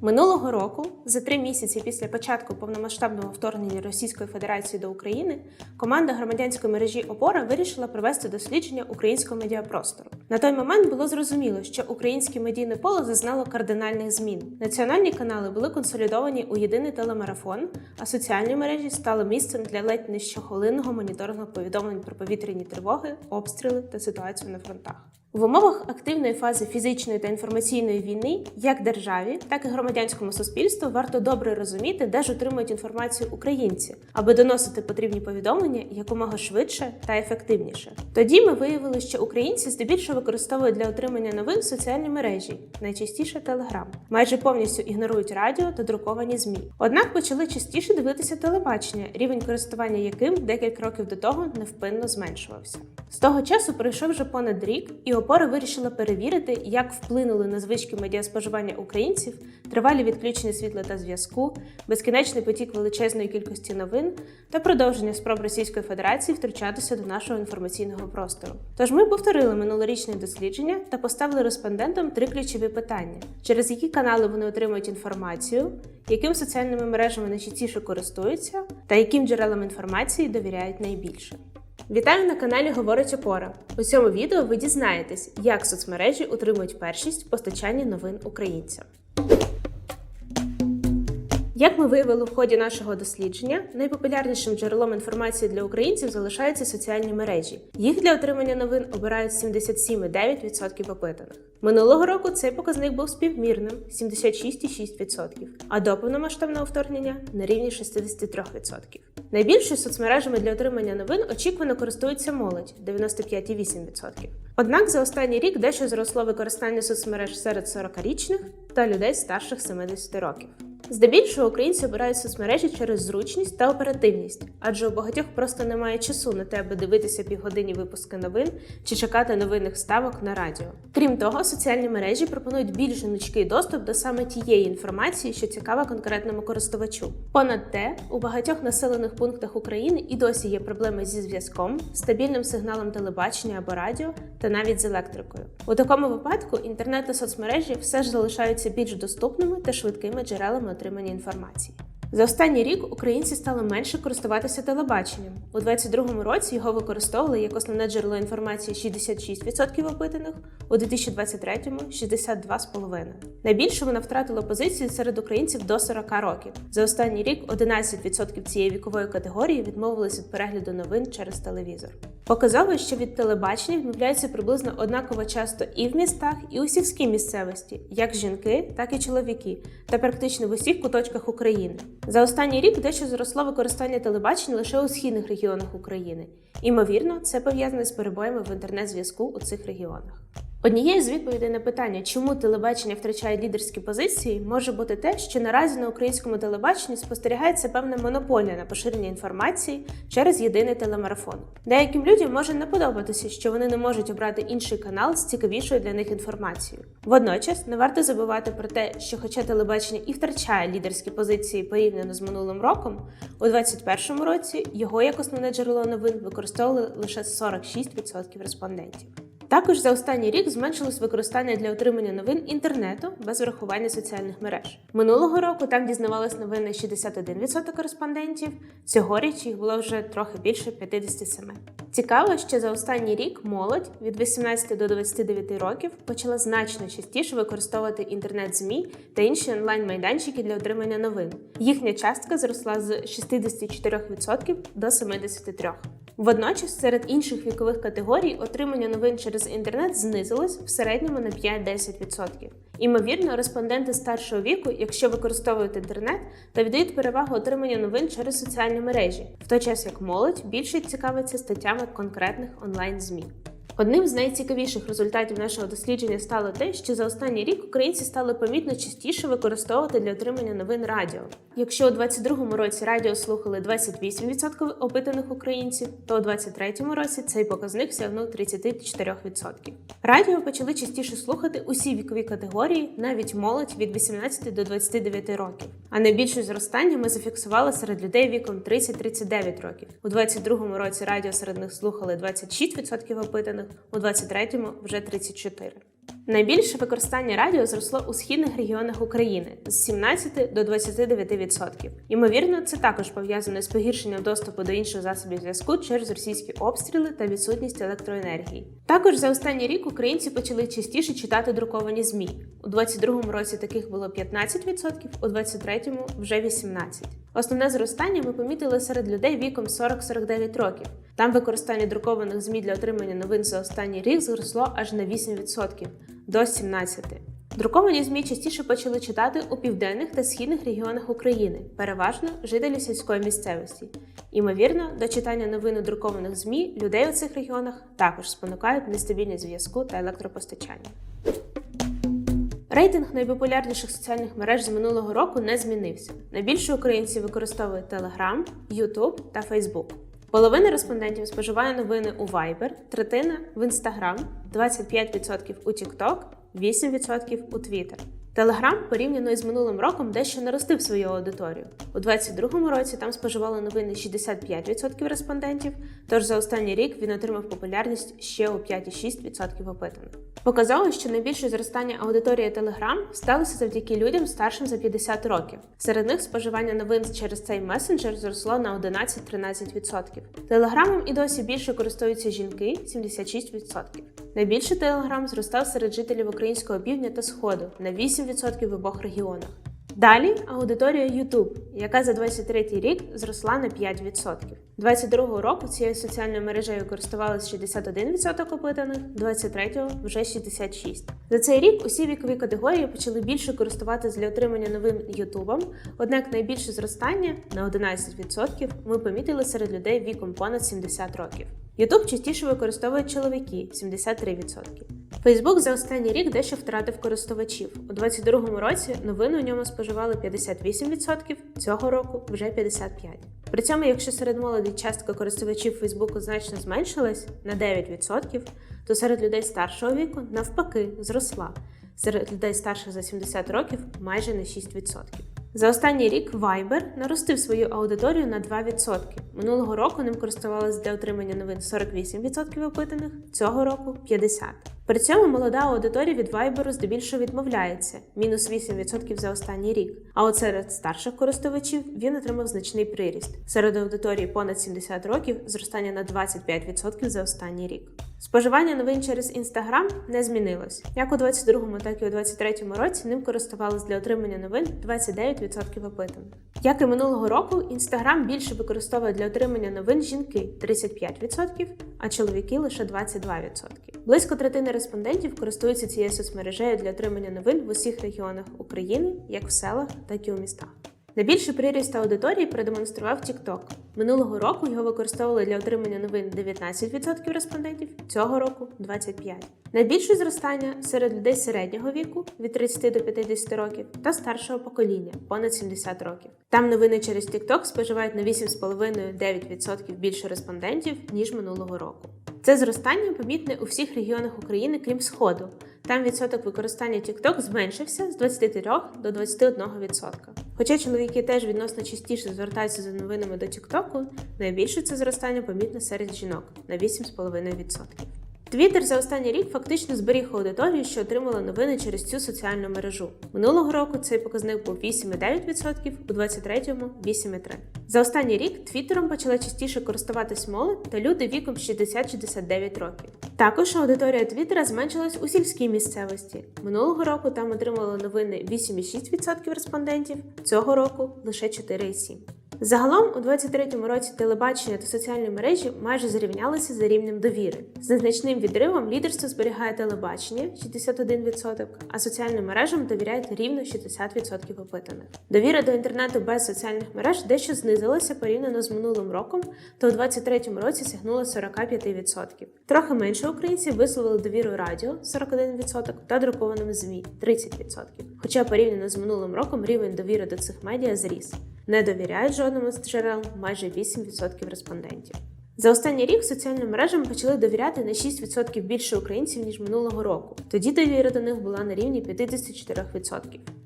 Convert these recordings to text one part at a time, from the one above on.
Минулого року, за три місяці після початку повномасштабного вторгнення Російської Федерації до України, команда громадянської мережі Опора вирішила провести дослідження українського медіапростору. На той момент було зрозуміло, що українське медійне поле зазнало кардинальних змін. Національні канали були консолідовані у єдиний телемарафон, а соціальні мережі стали місцем для ледь не щохвилинного моніторингу повідомлень про повітряні тривоги, обстріли та ситуацію на фронтах. В умовах активної фази фізичної та інформаційної війни, як державі, так і громадянському суспільству варто добре розуміти, де ж отримують інформацію українці, аби доносити потрібні повідомлення якомога швидше та ефективніше. Тоді ми виявили, що українці здебільшого використовують для отримання новин соціальні мережі, найчастіше Телеграм, майже повністю ігнорують радіо та друковані змі. Однак почали частіше дивитися телебачення, рівень користування яким декілька років до того невпинно зменшувався. З того часу пройшов вже понад рік, і опора вирішила перевірити, як вплинули на звички медіаспоживання українців, тривалі відключення світла та зв'язку, безкінечний потік величезної кількості новин та продовження спроб Російської Федерації втручатися до нашого інформаційного простору. Тож ми повторили минулорічне дослідження та поставили респондентам три ключові питання: через які канали вони отримують інформацію, яким соціальними мережами найчастіше користуються, та яким джерелам інформації довіряють найбільше. Вітаю на каналі Говорить Опора. У цьому відео ви дізнаєтесь, як соцмережі утримують першість в постачанні новин українцям. Як ми виявили в ході нашого дослідження, найпопулярнішим джерелом інформації для українців залишаються соціальні мережі. Їх для отримання новин обирають 77,9% опитаних. Минулого року цей показник був співмірним 76,6%, а до повномасштабного вторгнення на рівні 63%. Найбільшою соцмережами для отримання новин очікувано користується молодь 95,8%. Однак за останній рік дещо зросло використання соцмереж серед 40-річних та людей старших 70 років. Здебільшого українці обирають соцмережі через зручність та оперативність, адже у багатьох просто немає часу на те, аби дивитися півгодинні випуски новин чи чекати новинних ставок на радіо. Крім того, соціальні мережі пропонують більш гнучкий доступ до саме тієї інформації, що цікава конкретному користувачу. Понад те, у багатьох населених пунктах України і досі є проблеми зі зв'язком, стабільним сигналом телебачення або радіо та навіть з електрикою. У такому випадку інтернет та соцмережі все ж залишаються більш доступними та швидкими джерелами отримання інформації. За останній рік українці стали менше користуватися телебаченням. У 2022 році його використовували як основне джерело інформації 66% опитаних, у 2023 – 62,5%. Найбільше вона втратила позицію серед українців до 40 років. За останній рік 11% цієї вікової категорії відмовились від перегляду новин через телевізор. Показово, що від телебачення відмовляються приблизно однаково часто і в містах, і у сільській місцевості, як жінки, так і чоловіки, та практично в усіх куточках України. За останній рік дещо зросло використання телебачення лише у східних регіонах України. Імовірно, це пов'язане з перебоями в інтернет-зв'язку у цих регіонах. Однією з відповідей на питання, чому телебачення втрачає лідерські позиції, може бути те, що наразі на українському телебаченні спостерігається певна монополія на поширення інформації через єдиний телемарафон. Деяким людям може не подобатися, що вони не можуть обрати інший канал з цікавішою для них інформацією. Водночас не варто забувати про те, що, хоча телебачення і втрачає лідерські позиції порівняно з минулим роком, у 2021 році його як основне джерело новин використовували лише 46% респондентів. Також за останній рік зменшилось використання для отримання новин інтернету без врахування соціальних мереж. Минулого року там дізнавались новини 61% кореспондентів. Цьогоріч їх було вже трохи більше 57%. Цікаво, що за останній рік молодь від 18 до 29 років почала значно частіше використовувати інтернет-змі та інші онлайн-майданчики для отримання новин. Їхня частка зросла з 64% до 73%. Водночас, серед інших вікових категорій отримання новин через інтернет знизилось в середньому на 5-10%. Імовірно, респонденти старшого віку, якщо використовують інтернет, та віддають перевагу отримання новин через соціальні мережі, в той час як молодь більше цікавиться статтями конкретних онлайн-змі. Одним з найцікавіших результатів нашого дослідження стало те, що за останній рік українці стали помітно частіше використовувати для отримання новин радіо. Якщо у 2022 році радіо слухали 28% опитаних українців, то у 2023 році цей показник сягнув 34%. Радіо почали частіше слухати усі вікові категорії, навіть молодь від 18 до 29 років. А найбільше зростання ми зафіксували серед людей віком 30-39 років. У 2022 році радіо серед них слухали 26% опитаних, у 23-му вже 34%. Найбільше використання радіо зросло у східних регіонах України з 17 до 29%. Ймовірно, це також пов'язано з погіршенням доступу до інших засобів зв'язку через російські обстріли та відсутність електроенергії. Також за останній рік українці почали частіше читати друковані змі. У 22-му році таких було 15%, у 23-му вже 18%. Основне зростання ми помітили серед людей віком 40-49 років. Там використання друкованих ЗМІ для отримання новин за останній рік зросло аж на 8% до 17%. Друковані ЗМІ частіше почали читати у південних та східних регіонах України, переважно жителі сільської місцевості. Імовірно, до читання новин у друкованих ЗМІ людей у цих регіонах також спонукають нестабільність зв'язку та електропостачання. Рейтинг найпопулярніших соціальних мереж з минулого року не змінився. Найбільше українців використовують Telegram, YouTube та Facebook. Половина респондентів споживає новини у Viber, третина в Instagram, 25% у TikTok, 8% у Twitter. Telegram порівняно із минулим роком дещо наростив свою аудиторію. У 2022 році там споживали новини 65% респондентів, тож за останній рік він отримав популярність ще у 5,6% опитаних. Показало, що найбільше зростання аудиторії Telegram сталося завдяки людям старшим за 50 років. Серед них споживання новин через цей месенджер зросло на 11-13%. Телеграмом і досі більше користуються жінки 76%. Найбільше Телеграм зростав серед жителів українського півдня та сходу на 8% в обох регіонах. Далі аудиторія YouTube, яка за 23 рік зросла на 5%. 22-го року цією соціальною мережею користувалися 61% опитаних, 23-го вже 66%. За цей рік усі вікові категорії почали більше користуватися для отримання новин Ютубом, однак найбільше зростання на 11% ми помітили серед людей віком понад 70 років. Ютуб частіше використовують чоловіки 73%. Фейсбук за останній рік дещо втратив користувачів. У 2022 році новини у ньому споживали 58%, цього року вже 55%. При цьому, якщо серед молоді частка користувачів Фейсбуку значно зменшилась на 9%, то серед людей старшого віку навпаки зросла. Серед людей старших за 70 років майже на 6%. За останній рік Viber наростив свою аудиторію на 2%. Минулого року ним користувалися для отримання новин 48% опитаних, цього року 50%. При цьому молода аудиторія від Viber здебільшого відмовляється мінус 8% за останній рік. А от серед старших користувачів він отримав значний приріст. Серед аудиторії понад 70 років зростання на 25% за останній рік. Споживання новин через Instagram не змінилось. Як у 22-му, так і у 23-му році ним користувалися для отримання новин 29% опитаних. Як і минулого року, Instagram більше використовує для отримання новин жінки 35%, а чоловіки лише 22%. Близько третини респондентів користуються цією соцмережею для отримання новин в усіх регіонах України, як в селах, так і у містах. Найбільший приріст аудиторії продемонстрував TikTok. Минулого року його використовували для отримання новин 19% респондентів, цього року 25%. Найбільше зростання серед людей середнього віку від 30 до 50 років та старшого покоління понад 70 років. Там новини через TikTok споживають на 8,5-9% більше респондентів ніж минулого року. Це зростання помітне у всіх регіонах України, крім Сходу. Там відсоток використання TikTok зменшився з 23 до 21%. Хоча чоловіки теж відносно частіше звертаються за новинами до TikTok, найбільше це зростання помітне серед жінок на 8,5%. Твіттер за останній рік фактично зберіг аудиторію, що отримала новини через цю соціальну мережу. Минулого року цей показник був 8,9%, у 23-му 8,3%. За останній рік Твіттером почали частіше користуватись молодь та люди віком 60-69 років. Також аудиторія Твіттера зменшилась у сільській місцевості. Минулого року там отримали новини 8,6% респондентів, цього року лише 4,7%. Загалом у 2023 році телебачення та соціальні мережі майже зрівнялися за рівнем довіри. З незначним відривом лідерство зберігає телебачення 61%, а соціальним мережам довіряють рівно 60% опитаних. Довіра до інтернету без соціальних мереж дещо знизилася порівняно з минулим роком, то у 2023 році сягнула 45%. Трохи менше українців висловили довіру радіо 41% та друкованим ЗМІ 30%. Хоча порівняно з минулим роком рівень довіри до цих медіа зріс. Не довіряють жодному з джерел майже 8% респондентів. За останній рік соціальним мережам почали довіряти на 6% більше українців ніж минулого року. Тоді довіра до них була на рівні 54%.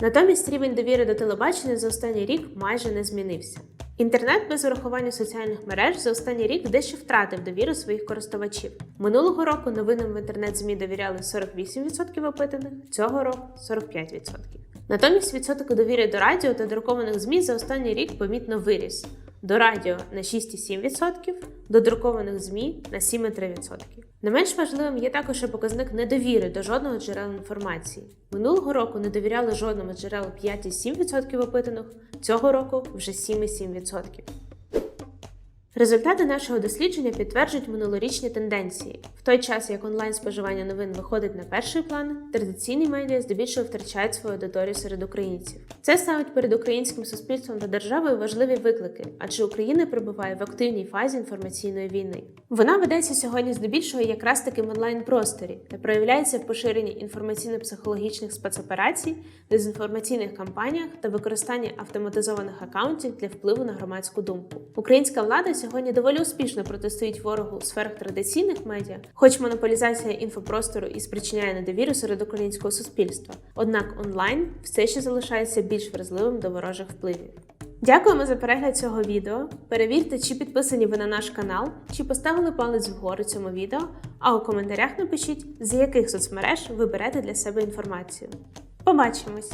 Натомість рівень довіри до телебачення за останній рік майже не змінився. Інтернет без урахування соціальних мереж за останній рік дещо втратив довіру своїх користувачів. Минулого року новинам в інтернет-ЗМІ довіряли 48% опитаних, цього року 45%. Натомість відсоток довіри до радіо та друкованих ЗМІ за останній рік помітно виріс. До радіо на 6,7%, до друкованих ЗМІ на 7,3%. Не менш важливим є також і показник недовіри до жодного джерела інформації. Минулого року не довіряли жодному джерелу 5,7% опитаних, цього року вже 7,7%. Результати нашого дослідження підтверджують минулорічні тенденції. В той час, як онлайн споживання новин виходить на перший план, традиційні медіа здебільшого втрачають свою аудиторію серед українців. Це ставить перед українським суспільством та державою важливі виклики, адже Україна перебуває в активній фазі інформаційної війни. Вона ведеться сьогодні здебільшого якраз таки в онлайн-просторі та проявляється в поширенні інформаційно-психологічних спецоперацій, дезінформаційних кампаніях та використанні автоматизованих акаунтів для впливу на громадську думку. Українська влада сьогодні доволі успішно протистоїть ворогу у сферах традиційних медіа, хоч монополізація інфопростору і спричиняє недовіру серед українського суспільства. Однак онлайн все ще залишається більш вразливим до ворожих впливів. Дякуємо за перегляд цього відео. Перевірте, чи підписані ви на наш канал, чи поставили палець вгору цьому відео, а у коментарях напишіть, з яких соцмереж ви берете для себе інформацію. Побачимось!